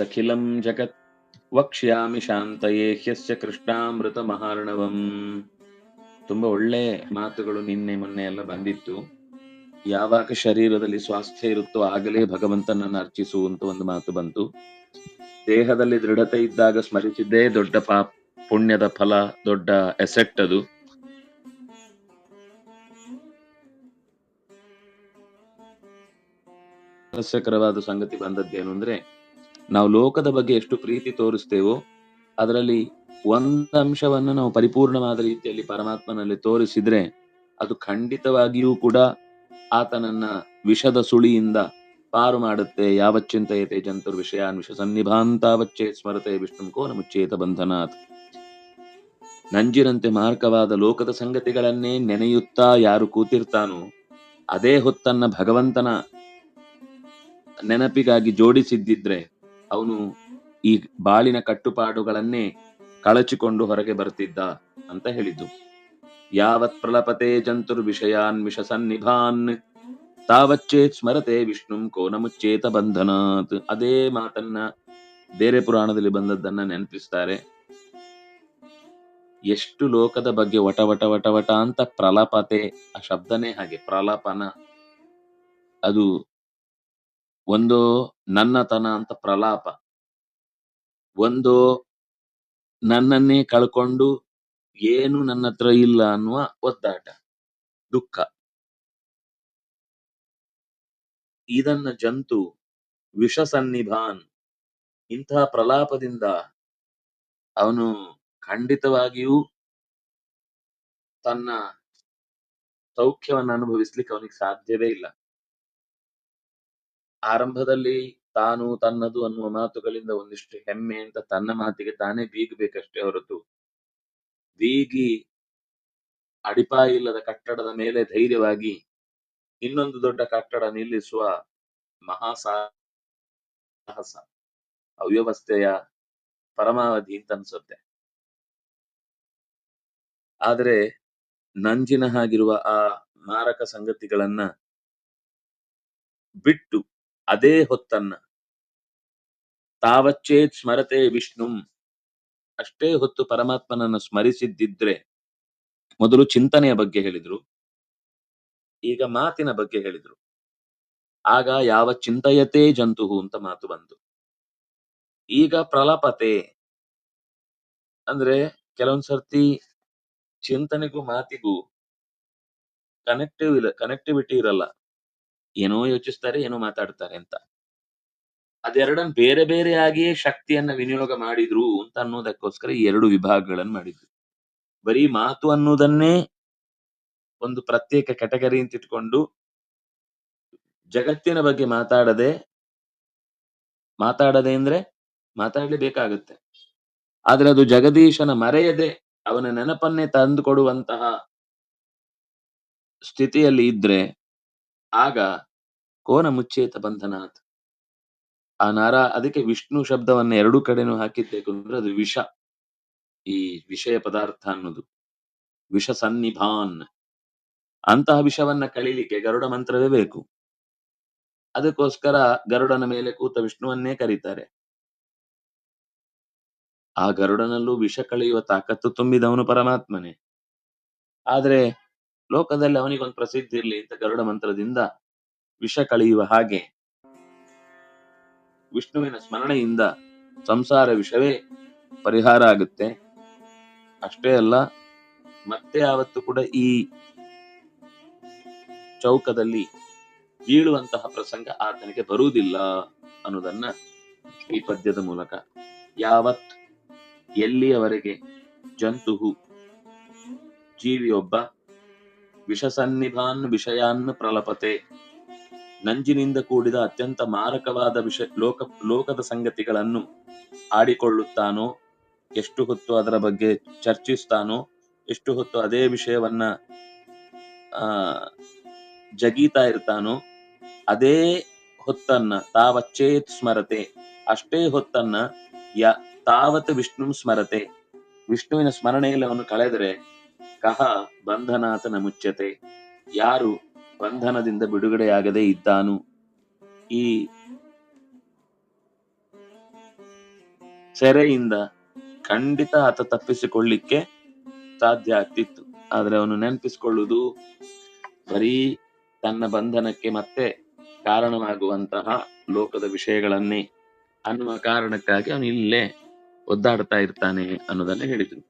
ಅಖಿಲಂ ಜಗತ್ ವಕ್ಷ್ಯಾಮಿ ಶಾಂತಯೇ ಹ್ಯಸ್ಯ ಕೃಷ್ಣಾಮೃತ ಮಹಾರ್ಣವಂ ತುಂಬಾ ಒಳ್ಳೆ ಮಾತುಗಳು ನಿನ್ನೆ ಮೊನ್ನೆ ಎಲ್ಲ ಬಂದಿತ್ತು. ಯಾವಾಗ ಶರೀರದಲ್ಲಿ ಸ್ವಾಸ್ಥ್ಯ ಇರುತ್ತೋ ಆಗಲೇ ಭಗವಂತನನ್ನು ಅರ್ಚಿಸು ಅಂತ ಒಂದು ಮಾತು ಬಂತು. ದೇಹದಲ್ಲಿ ದೃಢತೆ ಇದ್ದಾಗ ಸ್ಮರಿಸಿದ್ದೇ ದೊಡ್ಡ ಪಾಪ, ಪುಣ್ಯದ ಫಲ, ದೊಡ್ಡ ಎಸೆಟ್ ಅದು. ಸಸ್ಯಕರವಾದ ಸಂಗತಿ ಬಂದದ್ದೇನು ಅಂದ್ರೆ ನಾವು ಲೋಕದ ಬಗ್ಗೆ ಎಷ್ಟು ಪ್ರೀತಿ ತೋರಿಸ್ತೇವೋ, ಅದರಲ್ಲಿ ಒಂದು ಅಂಶವನ್ನು ನಾವು ಪರಿಪೂರ್ಣವಾದ ರೀತಿಯಲ್ಲಿ ಪರಮಾತ್ಮನಲ್ಲಿ ತೋರಿಸಿದ್ರೆ ಅದು ಖಂಡಿತವಾಗಿಯೂ ಕೂಡ ಆತನನ್ನ ವಿಷದ ಸುಳಿಯಿಂದ ಪಾರು ಮಾಡುತ್ತೆ. ಯಾವಚ್ಚಿಂತೆಯತೆ ಜಂತುರ್ ವಿಷಯಾನ್ ವಿಷ ಸನ್ನಿಭಾಂತಾವಚ್ಚೇ ಸ್ಮರತೆ ವಿಷ್ಣು ಕೋ ನಮುಚ್ಚೇತ ಬಂಧನಾಥ್ ನಂಜಿನಂತೆ ಮಾರ್ಕವಾದ ಲೋಕದ ಸಂಗತಿಗಳನ್ನೇ ನೆನೆಯುತ್ತಾ ಯಾರು ಕೂತಿರ್ತಾನೋ, ಅದೇ ಹೊತ್ತನ್ನ ಭಗವಂತನ ನೆನಪಿಗಾಗಿ ಜೋಡಿಸಿದ್ದಿದ್ರೆ ಅವನು ಈ ಬಾಳಿನ ಕಟ್ಟುಪಾಡುಗಳನ್ನೇ ಕಳಚಿಕೊಂಡು ಹೊರಗೆ ಬರ್ತಿದ್ದ ಅಂತ ಹೇಳಿದ್ದು. ಯಾವತ್ ಪ್ರಲಪತೆ ಜಂತುರ್ ವಿಷಯಾನ್ ವಿಷ ಸನ್ನಿಭಾನ್ ತಾವಚ್ಚೇತ್ ಸ್ಮರತೆ ವಿಷ್ಣುಂ ಕೋನ ಮುಚ್ಚೇತ ಬಂಧನಾತ್. ಅದೇ ಮಾತನ್ನ ಬೇರೆ ಪುರಾಣದಲ್ಲಿ ಬಂದದ್ದನ್ನ ನೆನಪಿಸ್ತಾರೆ. ಎಷ್ಟು ಲೋಕದ ಬಗ್ಗೆ ವಟ ವಟ ಅಂತ ಪ್ರಲಪತೆ, ಆ ಶಬ್ದನೇ ಹಾಗೆ ಪ್ರಲಪನ. ಅದು ಒಂದು ನನ್ನತನ ಅಂತ ಪ್ರಲಾಪ. ಒಂದು ನನ್ನನ್ನೇ ಕಳ್ಕೊಂಡು ಏನು ನನ್ನ ಹತ್ರ ಇಲ್ಲ ಅನ್ನುವ ಒದ್ದಾಟ, ದುಃಖ. ಇದನ್ನ ಜಂತು ವಿಷ ಸನ್ನಿಭಾನ್ ಇಂತಹ ಪ್ರಲಾಪದಿಂದ ಅವನು ಖಂಡಿತವಾಗಿಯೂ ತನ್ನ ಸೌಖ್ಯವನ್ನು ಅನುಭವಿಸ್ಲಿಕ್ಕೆ ಅವನಿಗೆ ಸಾಧ್ಯವೇ ಇಲ್ಲ. ಆರಂಭದಲ್ಲಿ ತಾನು ತನ್ನದು ಅನ್ನುವ ಮಾತುಗಳಿಂದ ಒಂದಿಷ್ಟು ಹೆಮ್ಮೆ ಅಂತ ತನ್ನ ಮಾತಿಗೆ ತಾನೇ ಬೀಗಬೇಕಷ್ಟೇ ಹೊರತು ಬೀಗಿ ಅಡಿಪಾಯ ಇಲ್ಲದ ಕಟ್ಟಡದ ಮೇಲೆ ಧೈರ್ಯವಾಗಿ ಇನ್ನೊಂದು ದೊಡ್ಡ ಕಟ್ಟಡ ನಿಲ್ಲಿಸುವ ಮಹಾಸಾಹಸ, ಅವ್ಯವಸ್ಥೆಯ ಪರಮಾವಧಿ ಅಂತ ಅನ್ಸುತ್ತೆ. ಆದರೆ ನಂಜಿನ ಹಾಗಿರುವ ಆ ಮಾರಕ ಸಂಗತಿಗಳನ್ನ ಬಿಟ್ಟು ಅದೇ ಹೊತ್ತನ್ನ. ತಾವಚ್ಚೇತ್ ಸ್ಮರತೆ ವಿಷ್ಣುಂ. ಅಷ್ಟೇ ಹೊತ್ತು ಪರಮಾತ್ಮನನ್ನು ಸ್ಮರಿಸಿದ್ದಿದ್ರೆ ಮೊದಲು ಚಿಂತನೆಯ ಬಗ್ಗೆ ಹೇಳಿದ್ರು. ಈಗ ಮಾತಿನ ಬಗ್ಗೆ ಹೇಳಿದ್ರು. ಆಗ ಯಾವ ಚಿಂತಯತೆ ಜಂತುಹು ಅಂತ ಮಾತು ಬಂತು. ಈಗ ಪ್ರಲಪತೆ. ಅಂದ್ರೆ ಕೆಲವೊಂದ್ ಸರ್ತಿ ಚಿಂತನೆಗೂ ಮಾತಿಗೂ ಕನೆಕ್ಟಿವ್ ಇಲ್ಲ ಕನೆಕ್ಟಿವಿಟಿ ಇರಲ್ಲ. ಏನೋ ಯೋಚಿಸ್ತಾರೆ, ಏನೋ ಮಾತಾಡ್ತಾರೆ ಅಂತ. ಅದೆರಡನ್ನ ಬೇರೆ ಬೇರೆಯಾಗಿಯೇ ಶಕ್ತಿಯನ್ನ ವಿನಿಯೋಗ ಮಾಡಿದ್ರು ಅಂತ ಅನ್ನೋದಕ್ಕೋಸ್ಕರ ಈ ಎರಡು ವಿಭಾಗಗಳನ್ನು ಮಾಡಿದ್ರು. ಬರೀ ಮಾತು ಅನ್ನೋದನ್ನೇ ಒಂದು ಪ್ರತ್ಯೇಕ ಕ್ಯಾಟಗರಿ ಅಂತ ಇಟ್ಕೊಂಡು ಜಗತ್ತಿನ ಬಗ್ಗೆ ಮಾತಾಡದೆ ಮಾತಾಡದೆ ಅಂದ್ರೆ ಮಾತಾಡಲೇಬೇಕಾಗುತ್ತೆ. ಆದ್ರೆ ಅದು ಜಗದೀಶನ ಮರೆಯದೆ ಅವನ ನೆನಪನ್ನೇ ತಂದು ಕೊಡುವಂತಹ ಸ್ಥಿತಿಯಲ್ಲಿ ಇದ್ರೆ ಆಗ ಕೋನ ಮುಚ್ಚೇತ ಬಂಧನಾತ್. ಆ ನಾರ ಅದಕ್ಕೆ ವಿಷ್ಣು ಶಬ್ದವನ್ನ ಎರಡು ಕಡೆನೂ ಹಾಕಿದ್ದೇಕು ಅಂದ್ರೆ ಅದು ವಿಷ. ಈ ವಿಷಯ ಪದಾರ್ಥ ಅನ್ನೋದು. ವಿಷ ಸನ್ನಿಭಾನ್. ಅಂತಹ ವಿಷವನ್ನ ಕಳೀಲಿಕ್ಕೆ ಗರುಡ ಮಂತ್ರವೇ ಬೇಕು. ಅದಕ್ಕೋಸ್ಕರ ಗರುಡನ ಮೇಲೆ ಕೂತ ವಿಷ್ಣುವನ್ನೇ ಕರೀತಾರೆ. ಆ ಗರುಡನಲ್ಲೂ ವಿಷ ಕಳೆಯುವ ತಾಕತ್ತು ತುಂಬಿದವನು ಪರಮಾತ್ಮನೇ. ಆದ್ರೆ ಲೋಕದಲ್ಲಿ ಅವನಿಗೊಂದು ಪ್ರಸಿದ್ಧಿ ಇರಲಿ ಅಂತ ಗರುಡ ಮಂತ್ರದಿಂದ ವಿಷ ಕಳೆಯುವ ಹಾಗೆ. ವಿಷ್ಣುವಿನ ಸ್ಮರಣೆಯಿಂದ ಸಂಸಾರ ವಿಷವೇ ಪರಿಹಾರ ಆಗುತ್ತೆ. ಅಷ್ಟೇ ಅಲ್ಲ, ಮತ್ತೆ ಯಾವತ್ತು ಕೂಡ ಈ ಚೌಕದಲ್ಲಿ ಬೀಳುವಂತಹ ಪ್ರಸಂಗ ಆತನಿಗೆ ಬರುವುದಿಲ್ಲ ಅನ್ನೋದನ್ನ ಈ ಪದ್ಯದ ಮೂಲಕ ಯಾವತ್ ಎಲ್ಲಿಯವರೆಗೆ ಜಂತುಹು ಜೀವಿಯೊಬ್ಬ ವಿಷಸನ್ನಿಭಾನ್ ವಿಷಯಾನ್ ಪ್ರಲಪತೆ. ನಂಜಿನಿಂದ ಕೂಡಿದ ಅತ್ಯಂತ ಮಾರಕವಾದ ವಿಷ ಲೋಕ, ಲೋಕದ ಸಂಗತಿಗಳನ್ನು ಆಡಿಕೊಳ್ಳುತ್ತಾನೋ, ಎಷ್ಟು ಹೊತ್ತು ಅದರ ಬಗ್ಗೆ ಚರ್ಚಿಸ್ತಾನೋ, ಎಷ್ಟು ಹೊತ್ತು ಅದೇ ವಿಷಯವನ್ನ, ಆ, ಜಗೀತಾ ಇರ್ತಾನೋ, ಅದೇ ಹೊತ್ತನ್ನ ತಾವಚ್ಚೇತ್ ಸ್ಮರತೆ, ಅಷ್ಟೇ ಹೊತ್ತನ್ನ ಯ, ತಾವತ್ ವಿಷ್ಣು ಸ್ಮರತೆ. ವಿಷ್ಣುವಿನ ಸ್ಮರಣೆಯಲ್ಲಿ ಅವನು ಕಳೆದರೆ ಕಹ ಬಂಧನಾತನ ಮುಚ್ಚತೆ. ಯಾರು ಬಂಧನದಿಂದ ಬಿಡುಗಡೆಯಾಗದೆ ಇದ್ದಾನು? ಈ ಸೆರೆಯಿಂದ ಖಂಡಿತ ಆತ ತಪ್ಪಿಸಿಕೊಳ್ಳಿಕ್ಕೆ ಸಾಧ್ಯ ಆಗ್ತಿತ್ತು. ಆದ್ರೆ ಅವನು ನೆನಪಿಸಿಕೊಳ್ಳುವುದು ಬರೀ ತನ್ನ ಬಂಧನಕ್ಕೆ ಮತ್ತೆ ಕಾರಣವಾಗುವಂತಹ ಲೋಕದ ವಿಷಯಗಳನ್ನೇ ಅನ್ನುವ ಕಾರಣಕ್ಕಾಗಿ ಅವನು ಇಲ್ಲೇ ಒದ್ದಾಡ್ತಾ ಇರ್ತಾನೆ ಅನ್ನೋದನ್ನ ಹೇಳಿದ್ರು.